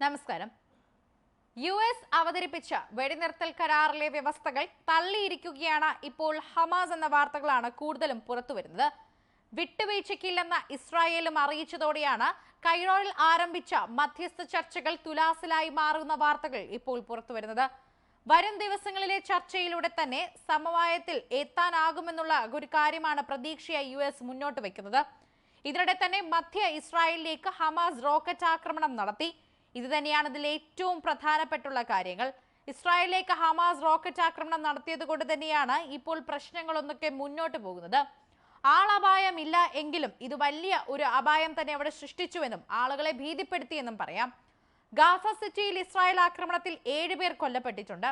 നമസ്കാരം. U S അവതരിപ്പിച്ച വെടിനിർത്തൽ കരാറിലെ വ്യവസ്ഥകൾ തള്ളിയിരിക്കുകയാണ് ഇപ്പോൾ ഹമാസ് എന്ന വാർത്തകളാണ് കൂടുതലും പുറത്തുവരുന്നത് വിട്ടുവീഴ്ചയ്ക്കില്ലെന്ന ഇസ്രായേലും അറിയിച്ചതോടെയാണ് കൈറോയിൽ ആരംഭിച്ച മധ്യസ്ഥ ചർച്ചകൾ തുലാസിലായി മാറുന്ന വാർത്തകൾ ഇപ്പോൾ പുറത്തുവരുന്നത് വരും ദിവസങ്ങളിലെ ചർച്ചയിലൂടെ തന്നെ സമവായത്തിൽ എത്താനാകുമെന്നുള്ള ഒരു കാര്യമാണ് പ്രതീക്ഷയായി യു എസ് മുന്നോട്ട് വയ്ക്കുന്നത് ഇതിനിടെ തന്നെ മധ്യ ഇസ്രായേലിലേക്ക് ഹമാസ് റോക്കറ്റ് ആക്രമണം നടത്തി. ഇത് തന്നെയാണ് ഇതിൽ ഏറ്റവും പ്രധാനപ്പെട്ടുള്ള കാര്യങ്ങൾ. ഇസ്രായേലിലേക്ക് ഹമാസ് റോക്കറ്റ് ആക്രമണം നടത്തിയത് കൊണ്ട് തന്നെയാണ് ഇപ്പോൾ പ്രശ്നങ്ങളൊന്നൊക്കെ മുന്നോട്ട് പോകുന്നത്. ആളപായമില്ല എങ്കിലും ഇത് വലിയ ഒരു അപായം തന്നെ അവിടെ സൃഷ്ടിച്ചുവെന്നും ആളുകളെ ഭീതിപ്പെടുത്തിയെന്നും പറയാം. ഗാസ സിറ്റിയിൽ ഇസ്രായേൽ ആക്രമണത്തിൽ ഏഴുപേർ കൊല്ലപ്പെട്ടിട്ടുണ്ട്.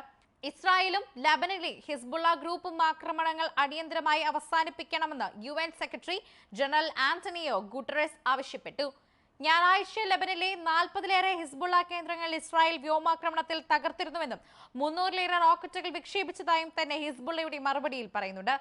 ഇസ്രായേലും ലബനനിലെ ഹിസ്ബുള്ള ഗ്രൂപ്പും ആക്രമണങ്ങൾ അടിയന്തരമായി അവസാനിപ്പിക്കണമെന്ന് U secretary general Antonio Guterres ആവശ്യപ്പെട്ടു. ഞായറാഴ്ച ലബനിലെ നാൽപ്പതിലേറെ ഹിസ്ബുള്ള കേന്ദ്രങ്ങൾ ഇസ്രായേൽ വ്യോമാക്രമണത്തിൽ തകർത്തിരുന്നുവെന്നും മുന്നൂറിലേറെ റോക്കറ്റുകൾ വിക്ഷേപിച്ചതായും തന്നെ ഹിസ്ബുള്ളയുടെ മറുപടിയിൽ പറയുന്നുണ്ട്.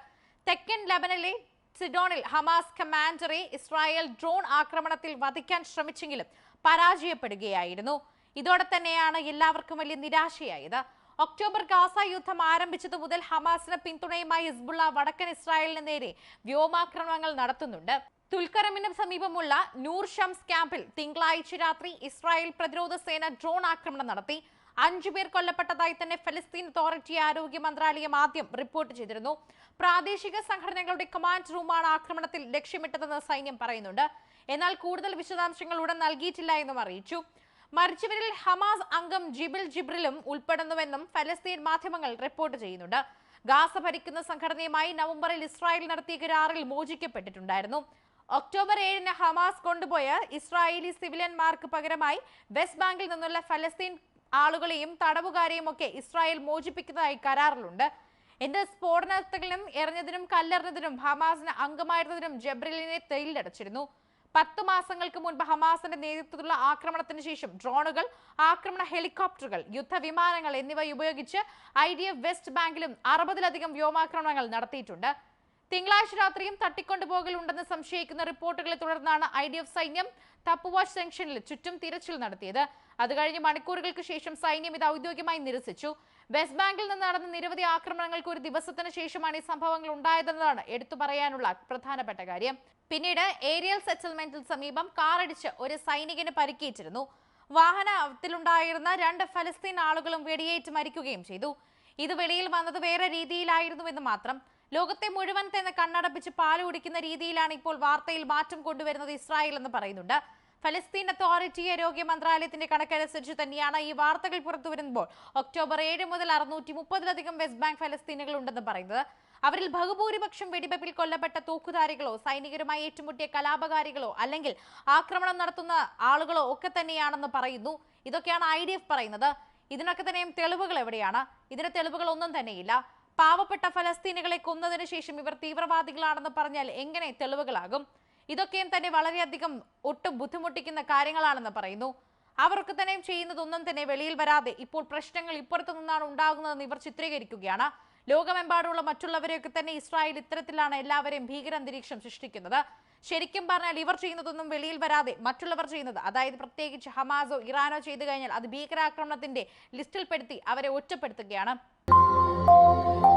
തെക്കൻ ലബനിലെ സിഡോണിൽ ഹമാസ് കമാൻഡറെ ഇസ്രായേൽ ഡ്രോൺ ആക്രമണത്തിൽ വധിക്കാൻ ശ്രമിച്ചെങ്കിലും പരാജയപ്പെടുകയായിരുന്നു. ഇതോടെ തന്നെയാണ് എല്ലാവർക്കും വലിയ നിരാശയായത്. ഒക്ടോബർ ഗാസ യുദ്ധം ആരംഭിച്ചതു മുതൽ ഹമാസിന് പിന്തുണയുമായി ഹിസ്ബുള്ള വടക്കൻ ഇസ്രായേലിന് നേരെ വ്യോമാക്രമണങ്ങൾ നടത്തുന്നുണ്ട്. തുൽക്കറമിന് സമീപമുള്ള നൂർ ഷംസ് ക്യാമ്പിൽ തിങ്കളാഴ്ച രാത്രി ഇസ്രായേൽ പ്രതിരോധ സേന ഡ്രോൺ ആക്രമണം നടത്തി. അഞ്ചു പേർ കൊല്ലപ്പെട്ടതായി തന്നെ ഫലസ്തീൻ അതോറിറ്റി ആരോഗ്യ മന്ത്രാലയം ആദ്യം റിപ്പോർട്ട് ചെയ്തിരുന്നു. പ്രാദേശിക സംഘടനകളുടെ കമാൻഡ് റൂമാണ് ആക്രമണത്തിൽ ലക്ഷ്യമിട്ടതെന്ന് സൈന്യം പറയുന്നുണ്ട്. എന്നാൽ കൂടുതൽ വിശദാംശങ്ങൾ ഉടൻ നൽകിയിട്ടില്ല എന്നും അറിയിച്ചു. മരിച്ചവരിൽ ഹമാസ് അംഗം ജിബിൽ ജിബ്രിലും ഉൾപ്പെടുന്നുവെന്നും ഫലസ്തീൻ മാധ്യമങ്ങൾ റിപ്പോർട്ട് ചെയ്യുന്നുണ്ട്. ഗാസ ഭരിക്കുന്ന സംഘടനയുമായി നവംബറിൽ ഇസ്രായേൽ നടത്തിയ കരാറിൽ മോചിക്കപ്പെട്ടിട്ടുണ്ടായിരുന്നു. ഒക്ടോബർ ഏഴിന് ഹമാസ് കൊണ്ടുപോയ ഇസ്രായേലി സിവിലിയന്മാർക്ക് പകരമായി വെസ്റ്റ് ബാങ്കിൽ നിന്നുള്ള ഫലസ്തീൻ ആളുകളെയും തടവുകാരെയും ഒക്കെ ഇസ്രായേൽ മോചിപ്പിക്കുന്നതായി കരാറിലുണ്ട്. എന്ത് സ്ഫോടനത്തിലും എറിഞ്ഞതിനും കല്ലെറിഞ്ഞതിനും ഹമാസിന് അംഗമായിരുന്നതിനും ജബ്രിലിനെ തെയിലടച്ചിരുന്നു പത്ത് മാസങ്ങൾക്ക് മുൻപ് ഹമാസിന്റെ നേതൃത്വത്തിലുള്ള ആക്രമണത്തിന് ശേഷം ഡ്രോണുകൾ ആക്രമണ ഹെലികോപ്റ്ററുകൾ യുദ്ധവിമാനങ്ങൾ എന്നിവ ഉപയോഗിച്ച് ഐ വെസ്റ്റ് ബാങ്കിലും അറുപതിലധികം വ്യോമാക്രമണങ്ങൾ നടത്തിയിട്ടുണ്ട്. തിങ്കളാഴ്ച രാത്രിയും തട്ടിക്കൊണ്ടുപോകലുണ്ടെന്ന് സംശയിക്കുന്ന റിപ്പോർട്ടുകളെ തുടർന്നാണ് ഐ ഡി എഫ് സൈന്യം തപ്പുവാച്ച് ജംഗ്ഷനിൽ ചുറ്റും തിരച്ചിൽ നടത്തിയത്. അത് കഴിഞ്ഞ് മണിക്കൂറുകൾക്ക് ശേഷം സൈന്യം ഇത് ഔദ്യോഗികമായി നിരസിച്ചു. വെസ്റ്റ് ബാങ്കിൽ നിന്ന് നടന്ന നിരവധി ആക്രമണങ്ങൾക്ക് ഒരു ദിവസത്തിന് ശേഷമാണ് ഈ സംഭവങ്ങൾ ഉണ്ടായതെന്നതാണ് എടുത്തു പറയാനുള്ള പ്രധാനപ്പെട്ട കാര്യം. പിന്നീട് ഏരിയൽ സെറ്റിൽമെന്റിൽ സമീപം കാറടിച്ച് ഒരു സൈനികന് പരിക്കേറ്റിരുന്നു. വാഹനത്തിലുണ്ടായിരുന്ന രണ്ട് ഫലസ്തീൻ ആളുകളും വെടിയേറ്റ് മരിക്കുകയും ചെയ്തു. ഇത് വെളിയിൽ വന്നത് വേറെ രീതിയിലായിരുന്നുവെന്ന് മാത്രം ലോകത്തെ മുഴുവൻ തന്നെ കണ്ണടപ്പിച്ച് പാൽ കുടിക്കുന്ന രീതിയിലാണ് ഇപ്പോൾ വാർത്തയിൽ മാറ്റം കൊണ്ടുവരുന്നത് ഇസ്രായേൽ എന്ന് പറയുന്നുണ്ട്. ഫലസ്തീൻ അതോറിറ്റി ആരോഗ്യ മന്ത്രാലയത്തിന്റെ കണക്കനുസരിച്ച് തന്നെയാണ് ഈ വാർത്തകൾ പുറത്തു വരുമ്പോൾ ഒക്ടോബർ ഏഴ് മുതൽ അറുന്നൂറ്റി മുപ്പതിലധികം വെസ്റ്റ് ബാങ്ക് ഫലസ്തീനുകൾ ഉണ്ടെന്ന് പറയുന്നത്. അവരിൽ ബഹുഭൂരിപക്ഷം വെടിവെപ്പിൽ കൊല്ലപ്പെട്ട തൂക്കുധാരികളോ സൈനികരുമായി ഏറ്റുമുട്ടിയ കലാപകാരികളോ അല്ലെങ്കിൽ ആക്രമണം നടത്തുന്ന ആളുകളോ ഒക്കെ തന്നെയാണെന്ന് പറയുന്നു. ഇതൊക്കെയാണ് ഐ പറയുന്നത്. ഇതിനൊക്കെ തന്നെയും തെളിവുകൾ എവിടെയാണ്? ഇതിന്റെ തെളിവുകൾ ഒന്നും തന്നെയില്ല. പാവപ്പെട്ട ഫലസ്തീനുകളെ കൊന്നതിന് ശേഷം ഇവർ തീവ്രവാദികളാണെന്ന് പറഞ്ഞാൽ എങ്ങനെ തെളിവുകളാകും? ഇതൊക്കെയും തന്നെ വളരെയധികം ഒട്ടും ബുദ്ധിമുട്ടിക്കുന്ന കാര്യങ്ങളാണെന്ന് പറയുന്നു. അവർക്ക് തന്നെയും ചെയ്യുന്നതൊന്നും തന്നെ വെളിയിൽ വരാതെ ഇപ്പോൾ പ്രശ്നങ്ങൾ ഇപ്പുറത്തു നിന്നാണ് ഉണ്ടാകുന്നതെന്ന് ഇവർ ചിത്രീകരിക്കുകയാണ്. ലോകമെമ്പാടുമുള്ള മറ്റുള്ളവരെയൊക്കെ തന്നെ ഇസ്രായേൽ ഇത്തരത്തിലാണ് എല്ലാവരെയും ഭീകരാന്തരീക്ഷം സൃഷ്ടിക്കുന്നത്. ശരിക്കും പറഞ്ഞാൽ ഇവർ ചെയ്യുന്നതൊന്നും വെളിയിൽ വരാതെ മറ്റുള്ളവർ ചെയ്യുന്നത് അതായത് പ്രത്യേകിച്ച് ഹമാസോ ഇറാനോ ചെയ്തു കഴിഞ്ഞാൽ അത് ഭീകരാക്രമണത്തിന്റെ ലിസ്റ്റിൽപ്പെടുത്തി അവരെ ഒറ്റപ്പെടുത്തുകയാണ്. Thank you.